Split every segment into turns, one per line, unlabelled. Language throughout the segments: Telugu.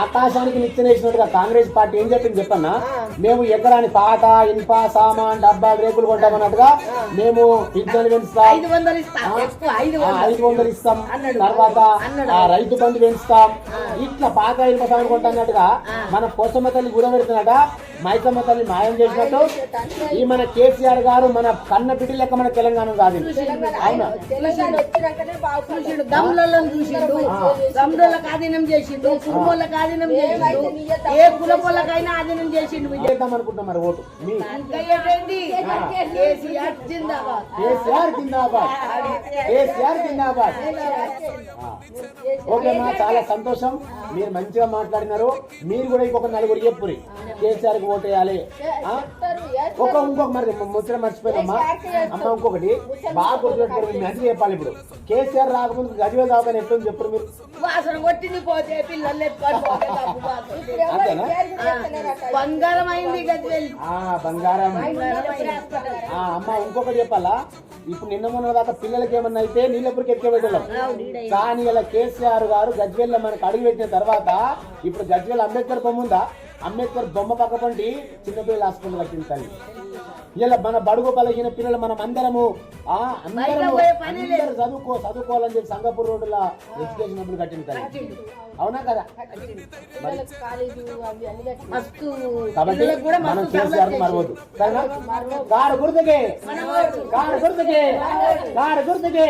ఆకాశానికి నిచ్చెనేసినట్టుగా కాంగ్రెస్ పార్టీ ఏం చెప్పింది చెప్పన్నా? మేము ఎకరాని పాట ఇనుప సామాన్ డబ్బా రేకులు కొంటామన్నట్టుగా మేము విజ్ఞానం పెంచుతాం.
ఐదు వందలు ఇస్తా.
తర్వాత రైతు బంధు పెంచుతాం. ఇట్లా పాత ఇనుప సామాన్ కొంటున్నట్టుగా మన పోసమ్మ తల్లి గుర పెడుతున్నట మైసమ్మ తల్లి మాయం చేసినట్టు. ఈ మన కేసీఆర్ గారు మన కన్న బిడ్డ లెక్క మన తెలంగాణ కాదు అవునా?
ఆధీనం చేసిండు. కుటుంబాలకు ఆధీనం చేసిండు. ఏ కులపోళ్ళకైనా ఆధీనం చేసిండు
చేద్దాం అనుకుంటాం మరి ఓటు?
కేసీఆర్ జిందాబాద్.
కేసీఆర్ జిందాబాద్. జిందాబాద్. చాలా సంతోషం. మీరు మంచిగా మాట్లాడినారు. మీరు కూడా ఇంకొక నలుగురు చెప్పురి. కేసీఆర్కి ఓటు వేయాలి? ఒక ఇంకొక మరి ముచ్చట మర్చిపోయినమ్మా అమ్మ. ఇంకొకటి. బాగా గుర్తుపెట్టుకోండి మీరు మంచిగా చెప్పాలి ఇప్పుడు. కేసీఆర్ రాకముందు గజవే దాకా ఎట్లుంది చెప్పరు మీరు?
వాసన కొట్టింది పోతే పిల్లలు బంగారం అయింది గజ్వేల్
అమ్మ ఇంకొకటి చెప్పాలా? ఇప్పుడు నిన్న మొన్న దాకా పిల్లలకి ఏమన్నా అయితే నీళ్ళపురికి ఎత్తుకెళ్ళం కానీ ఇలా కేసీఆర్ గారు గజ్వేల్లో మనకు అడుగు పెట్టిన తర్వాత ఇప్పుడు గజ్వేల్ అంబేద్కర్ బొమ్మ ఉందా? అంబేద్కర్ బొమ్మ పక్క పండి చిన్నపిల్లల హాస్పిటల్ కట్టింది తల్లి. ఇలా మన బడుగు పలిగిన పిల్లలు మనం అందరము ఆ అందరము చదువుకో చదువుకోవాలని చెప్పి సంగపూర్ రోడ్డుల ఎడ్యుకేషన్ అప్పుడు కట్టింది తల్లి. అవునా కదా? కాబట్టి మనం కేసీఆర్ మరవద్దు. సరేనా? కారు గుర్తుకే. కారు గుర్తుకే. గుర్తుకే.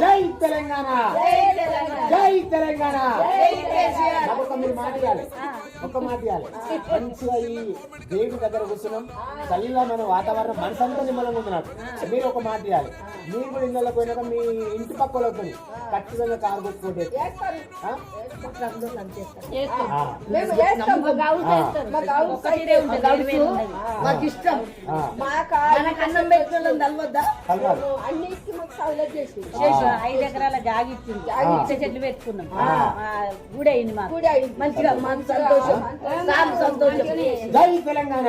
జై తెలంగాణ. జై తెలంగాణ. మీరు మాట ఇవ్వాలి ఒక మాట మంచిగా ఈ దేవుడి దగ్గర కూర్చున్నాం. చల్లిలో మన వాతావరణం మనసంతా నిమ్మలంగా ఉంది మీరు ఒక మాట ఇవ్వాలి మీరు కూడా ఇళ్ళలో పోయినాక మీ ఇంటి పక్క వాళ్ళతో ఖచ్చితంగా కారు
మాకు ఇష్టం అన్నం
అన్నిటికీ మాకు సౌలభ్యం చేసి.
ఐదు ఎకరాల జాగి ఇచ్చింది. జాగి చెట్లు పెట్టుకున్నాం. గుడి అయింది మాకు.
గుడి అయింది.
మంచిగా మాకు సంతోషం. సార్ సంతోషం.
జై తెలంగాణ.